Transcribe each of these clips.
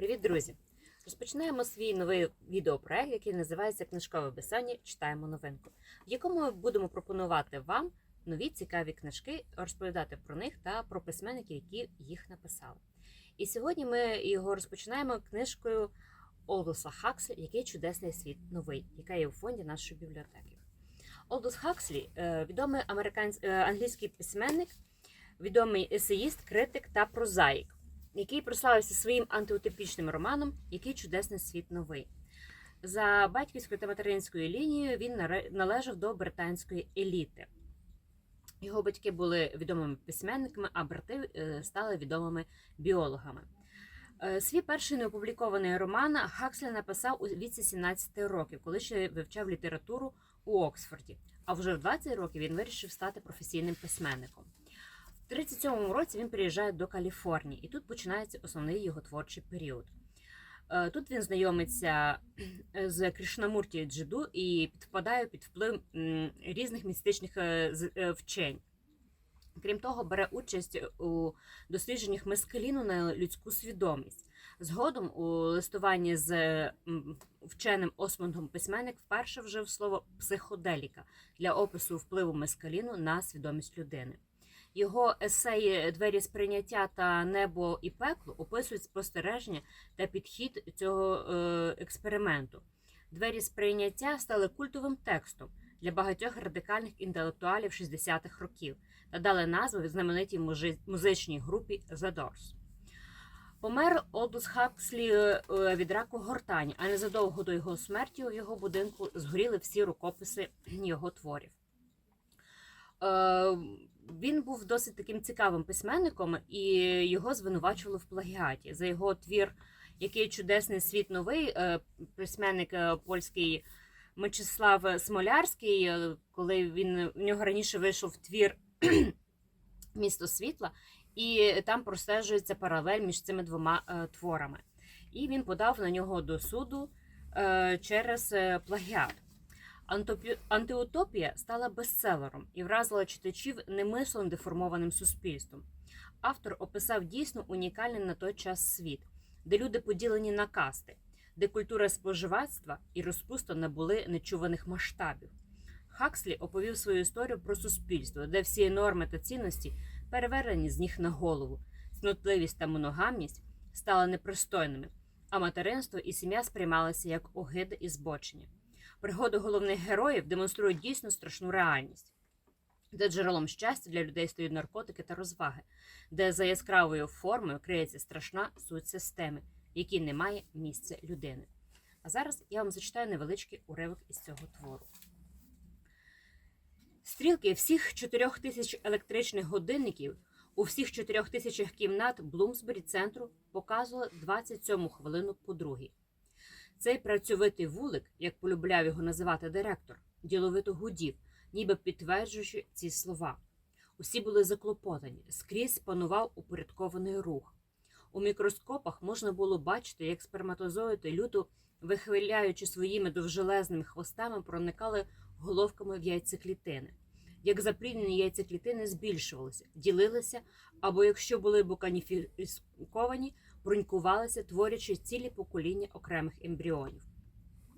Привіт, друзі! Розпочинаємо свій новий відеопроект, який називається Книжкове безсоння. Читаємо новинку, в якому ми будемо пропонувати вам нові цікаві книжки, розповідати про них та про письменників, які їх написали. І сьогодні ми його розпочинаємо книжкою Олдуса Хакслі Який чудесний світ новий, яка є у фонді нашої бібліотеки. Олдус Хакслі е, відомий американсь... е, англійський письменник, відомий есеїст, критик та прозаїк який прославився своїм антиутопічним романом Який чудесний світ новий. За батьківською та материнською лінією він належав до британської еліти. Його батьки були відомими письменниками, а брати е, стали відомими біологами. Е, Свій перший неопублікований роман Хакслі написав у віці 17 років, коли ще вивчав літературу у Оксфорді. А вже в 20 років він вирішив стати професійним письменником. В 37-му році він приїжджає до Каліфорнії, і тут починається основний його творчий період. Е, Тут він знайомиться з Кришнамурті Джиду і підпадає під вплив різних містичних е, е, вчень. Крім того, бере участь у дослідженнях мескаліну на людську свідомість. Згодом у листуванні з вченим Осмондом письменник вперше вжив слово психоделіка для опису впливу мескаліну на свідомість людини. Його есеї Двері сприйняття та Небо і пекло описують спостереження та підхід цього е, експерименту. Двері сприйняття стали культовим текстом для багатьох радикальних інтелектуалів 60-х років та дали назву знаменитій музичній групі The Doors. Помер Олдус Хакслі е, від раку гортані, а незадовго до його смерті у його будинку згоріли всі рукописи його творів. Він був досить таким цікавим письменником, і його звинувачували в плагіаті. За його твір Який чудесний світ новий, е, письменник е, польський Мечислав Смолярський, е, коли він в нього раніше вийшов твір Місто світла, і там простежується паралель між цими двома творами. І він подав на нього до суду через плагіат. Антиутопія стала бестселером і вразила читачів немислом деформованим суспільством. Автор описав дійсно унікальний на той час світ, де люди поділені на касти, де культура споживацтва і розпуста набули нечуваних масштабів. Хакслі оповів свою історію про суспільство, де всі норми та цінності перевернені з ніг на голову, цнотливість та моногамність стали непристойними, а материнство і сім'я сприймалися як огида і збочення. Пригоди головних героїв демонструють дійсно страшну реальність, де джерелом щастя для людей стають наркотики та розваги, де за яскравою формою криється страшна суть системи, в якій немає місця людини. А зараз я вам зачитаю невеличкий уривок із цього твору. Стрілки всіх чотирьох тисяч електричних годинників у всіх чотирьох тисячах кімнат Блумсбері центру показували 27 хвилину по другій. Цей працьовитий вулик, як полюбляв його називати директор, діловито гудів, ніби підтверджуючи ці слова. Усі були заклопотані, скрізь панував упорядкований рух. У мікроскопах можна було бачити, як сперматозоїди люто, вихиляючи своїми довжелезними хвостами, проникали головками в яйцеклітини. Як запліднені яйцеклітини збільшувалися, ділилися, або якщо були буканіфіковані, брунькувалися, творячи цілі покоління окремих ембріонів.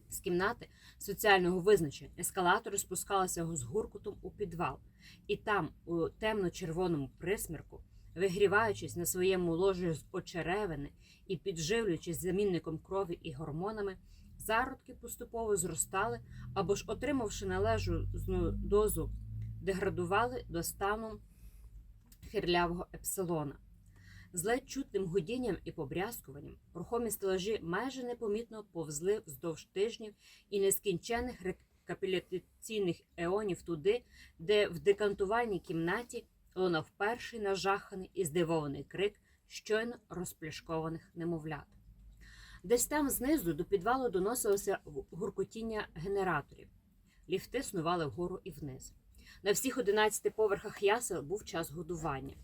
З кімнати соціального визначення ескалатори спускалися з гуркутом у підвал, і там, у темно-червоному присмірку, вигріваючись на своєму ложі з очеревини і підживлюючись замінником крові і гормонами, зародки поступово зростали або ж, отримавши належну дозу, деградували до стану хирлявого епсилона. З ледь чутним гудінням і побрязкуванням рухомі стелажі майже непомітно повзли вздовж тижнів і нескінчених рекапітуляційних еонів туди, де в декантувальній кімнаті лунав перший нажаханий і здивований крик щойно розпляшкованих немовлят. Десь там знизу до підвалу доносилося гуркотіння генераторів. Ліфти снували вгору і вниз. На всіх 11 поверхах ясел був час годування.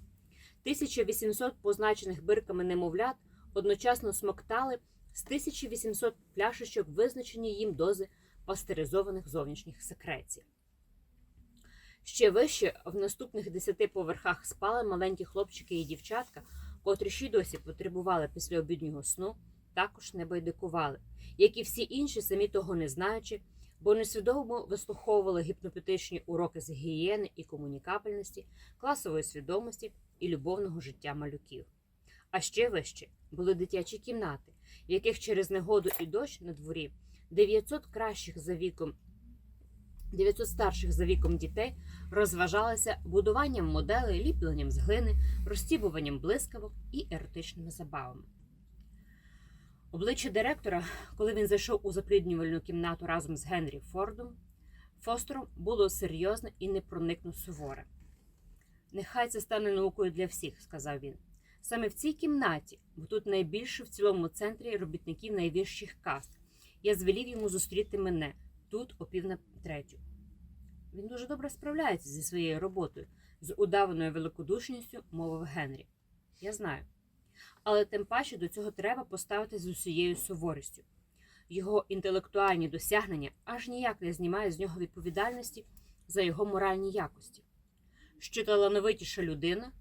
1800 позначених бирками немовлят одночасно смоктали з 1800 пляшечок визначені їм дози пастеризованих зовнішніх секрецій. Ще вище в наступних 10 поверхах спали маленькі хлопчики і дівчатка, котрі ще й досі потребували після обіднього сну також не байдикували, як і всі інші, самі того не знаючи, бо несвідомо вислуховували гіпнопетичні уроки з гігієни і комунікабельності, класової свідомості і любовного життя малюків. А ще вище були дитячі кімнати, в яких через негоду і дощ на дворі 900 кращих за віком 900 старших за віком дітей розважалися будуванням моделей, ліпленням з глини, розстібуванням блискавок і еротичними забавами. Обличчя директора, коли він зайшов у запліднювальну кімнату разом з Генрі Фордом, Фостером було серйозне і непроникно суворе. Нехай це стане наукою для всіх, сказав він. Саме в цій кімнаті, бо тут найбільше в цілому центрі робітників найвищих каст. Я звелів йому зустріти мене тут о пів на третю. Він дуже добре справляється зі своєю роботою, з удаваною великодушністю, мовив Генрі. Я знаю. Але тим паче до цього треба поставити з усією суворістю. Його інтелектуальні досягнення аж ніяк не знімають з нього відповідальності за його моральні якості. Що талановитіша людина,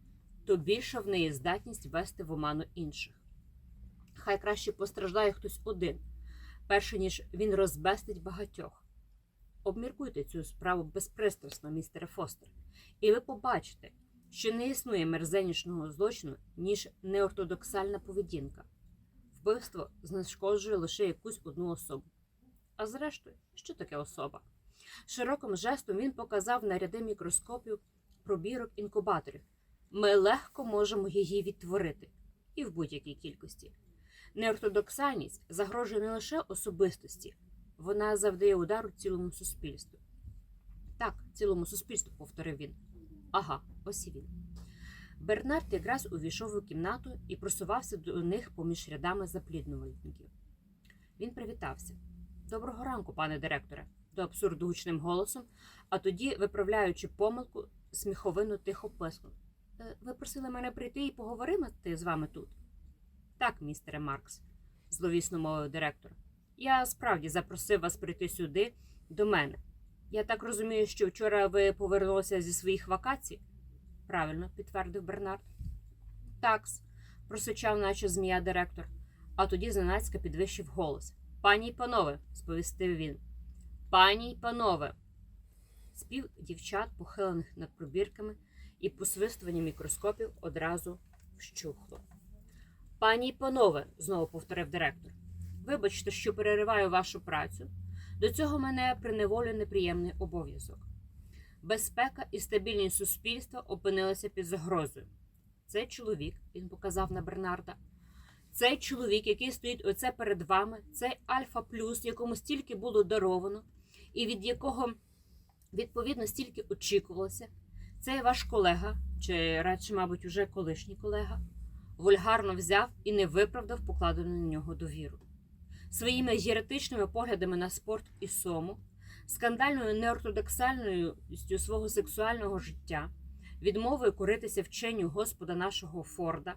то більша в неї здатність вести в оману інших. Хай краще постраждає хтось один, перше ніж він розбестить багатьох. Обміркуйте цю справу безпристрасно, містере Фостер, і ви побачите, що не існує мерзеннішого злочину, ніж неортодоксальна поведінка. Вбивство знешкоджує лише якусь одну особу. А зрештою, що таке особа? Широким жестом він показав на ряди мікроскопів пробірок інкубаторів. Ми легко можемо її відтворити і в будь-якій кількості. Неортодоксальність загрожує не лише особистості, вона завдає удару цілому суспільству. Так, цілому суспільству, повторив він. Ага, ось він. Бернард якраз увійшов у кімнату і просувався до них поміж рядами запліднувальників. Він привітався. Доброго ранку, пане директоре, до абсурду гучним голосом, а тоді, виправляючи помилку, сміховину тихо пискнув. «Е, Ви просили мене прийти і поговорити з вами тут? Так, містере Маркс, зловісно мовив директор. Я справді запросив вас прийти сюди до мене. Я так розумію, що вчора ви повернулися зі своїх вакацій? Правильно, підтвердив Бернард. Такс, просичав, наче змія директор, а тоді зненацька підвищив голос. Пані й панове, сповістив він. Пані й панове. Спів дівчат, похилених над пробірками, і посвистування мікроскопів одразу вщухло. Пані й панове, знову повторив директор. Вибачте, що перериваю вашу працю. До цього мене приневолює неприємний обов'язок. Безпека і стабільність суспільства опинилися під загрозою. Цей чоловік, він показав на Бернарда, цей чоловік, який стоїть оце перед вами, цей Альфа Плюс, якому стільки було даровано, і від якого відповідно стільки очікувалося, цей ваш колега, чи радше, мабуть, уже колишній колега, вульгарно взяв і не виправдав покладену на нього довіру. Своїми єретичними поглядами на спорт і сому, скандальною неортодоксальністю свого сексуального життя, відмовою коритися вченню Господа нашого Форда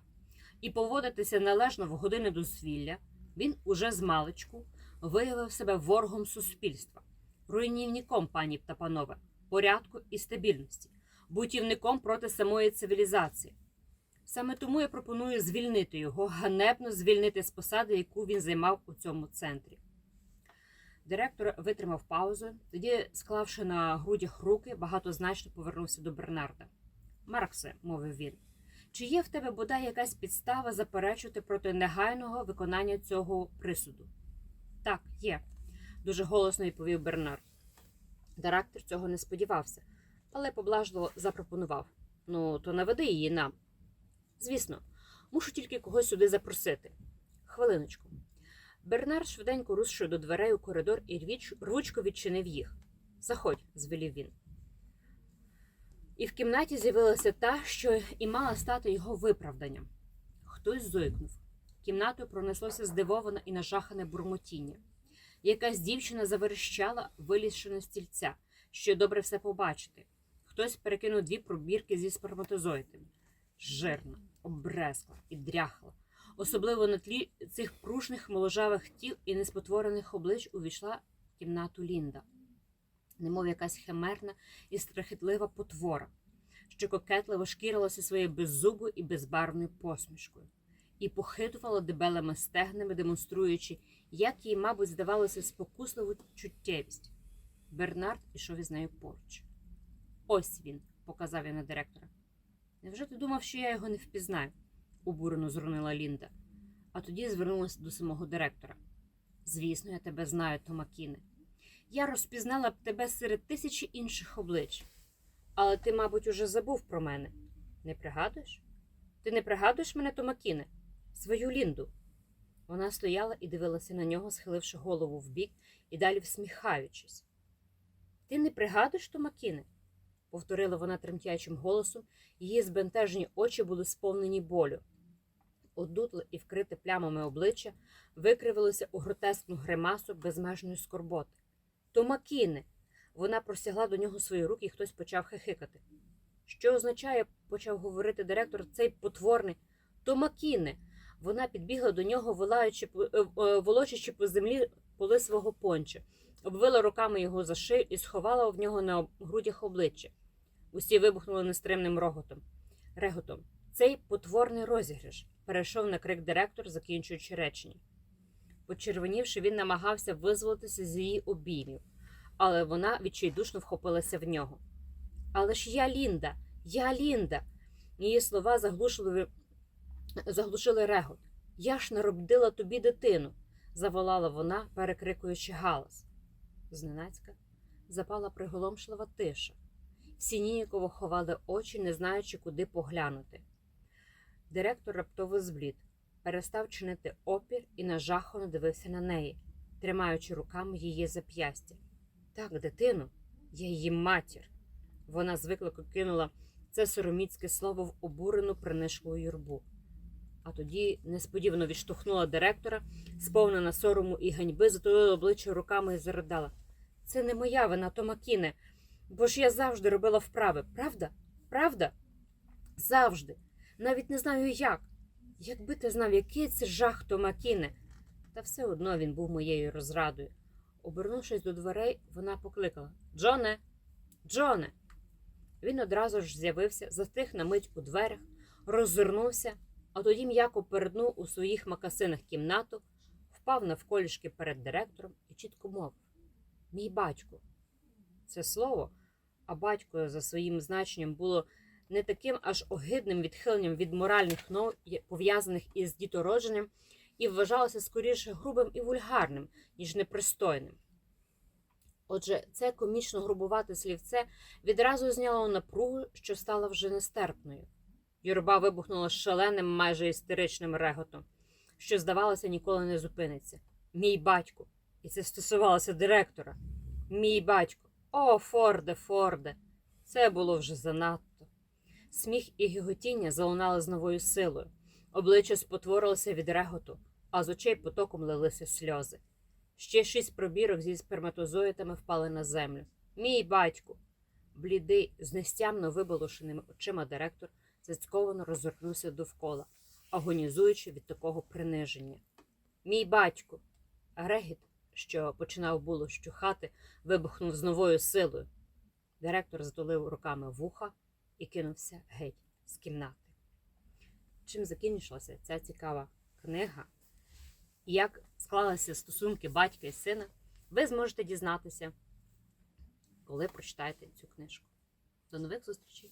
і поводитися належно в години дозвілля, він уже з маличку виявив себе ворогом суспільства, руйнівником, пані та панове, порядку і стабільності, бутівником проти самої цивілізації. Саме тому я пропоную звільнити його, ганебно звільнити з посади, яку він займав у цьому центрі. Директор витримав паузу, тоді, склавши на грудях руки, багатозначно повернувся до Бернарда. Марксе, мовив він, чи є в тебе бодай якась підстава заперечувати проти негайного виконання цього присуду? Так, є, дуже голосно відповів Бернард. Директор цього не сподівався, але поблажливо запропонував ну, то наведи її нам. Звісно, мушу тільки когось сюди запросити. Хвилиночку. Бернард швиденько рушив до дверей у коридор і рвіч, рвучко відчинив їх. Заходь, звелів він. І в кімнаті з'явилася та, що і мала стати його виправданням. Хтось зойкнув. Кімнатою пронеслося здивоване і нажахане бурмотіння. Якась дівчина заверещала, вилізши на стільця, що добре все побачити. Хтось перекинув дві пробірки зі сперматозоїдами. Жирна, обрезла і дряхла. Особливо на тлі цих прушних моложавих тіл і неспотворених облич увійшла в кімнату Лінда, немов якась химерна і страхітлива потвора, що кокетливо шкірилася своєю беззубою і безбарвною посмішкою. і похитувала дебелими стегнами, демонструючи, як їй, мабуть, здавалося спокусливу чуттєвість. Бернард ішов із нею поруч. Ось він, показав я на директора. Невже ти думав, що я його не впізнаю? Обурено зрунила Лінда, а тоді звернулася до самого директора. Звісно, я тебе знаю, Томакіне. Я розпізнала б тебе серед тисячі інших облич. Але ти, мабуть, уже забув про мене. Не пригадуєш? Ти не пригадуєш мене, Томакіне? Свою Лінду. Вона стояла і дивилася на нього, схиливши голову вбік і далі всміхаючись. Ти не пригадуєш, Томакіне? повторила вона тремтячим голосом, її збентежені очі були сповнені болю. Одутле і вкрите плямами обличчя викривилося у гротескну гримасу безмежної скорботи. Томакіне! Вона простягла до нього свої руки, і хтось почав хихикати. Що означає, почав говорити директор, цей потворний Томакіне. Вона підбігла до нього, волаючи, е, е, волочачи по землі поли свого понча, обвила руками його за шию і сховала в нього на грудях обличчя. Усі вибухнули нестримним. Реготом. Цей потворний розіграш перейшов на крик директор, закінчуючи речення. Почервонівши, він намагався визволитися з її обіймів, але вона відчайдушно вхопилася в нього. Але ж я Лінда, я Лінда. Її слова заглушили, заглушили регот. Я ж народила тобі дитину, заволала вона, перекрикуючи галас. Зненацька запала приголомшлива тиша. Всі ніяково ховали очі, не знаючи, куди поглянути. Директор раптово зблід, перестав чинити опір і нажахано дивився на неї, тримаючи руками її зап'ястя. Так, дитину, я її матір. Вона звикло кинула це сороміцьке слово в обурену принишклу юрбу. А тоді несподівано відштовхнула директора, сповнена сорому і ганьби, затулила обличчя руками і заридала. Це не моя вина, Томакіне, бо ж я завжди робила вправи, правда? Правда? Завжди. Навіть не знаю як. Якби ти знав, який це жах Томакіне. Та все одно він був моєю розрадою. Обернувшись до дверей, вона покликала Джоне, Джоне. Він одразу ж з'явився, затих на мить у дверях, роззирнувся, а тоді м'яко переднув у своїх макасинах кімнату, впав навколішки перед директором і чітко мовив Мій батько. Це слово, а батько за своїм значенням було не таким аж огидним відхиленням від моральних норм, пов'язаних із дітородженням, і вважалося скоріше грубим і вульгарним, ніж непристойним. Отже, це комічно грубувате слівце відразу зняло напругу, що стала вже нестерпною. Юрба вибухнула шаленим, майже істеричним реготом, що, здавалося, ніколи не зупиниться. Мій батько, і це стосувалося директора. Мій батько. О, Форде, Форде. Це було вже занадто. Сміх і гіготіння залунали з новою силою. Обличчя спотворилося від реготу, а з очей потоком лилися сльози. Ще шість пробірок зі сперматозоїдами впали на землю. Мій батько. Блідий, з нестямно виболошеними очима директор зацьковано розвернувся довкола, агонізуючи від такого приниження. Мій батько. Регіт, що починав було щухати, вибухнув з новою силою. Директор затулив руками вуха і кинувся геть з кімнати. Чим закінчилася ця цікава книга? Як склалися стосунки батька і сина, ви зможете дізнатися, коли прочитаєте цю книжку. До нових зустрічей!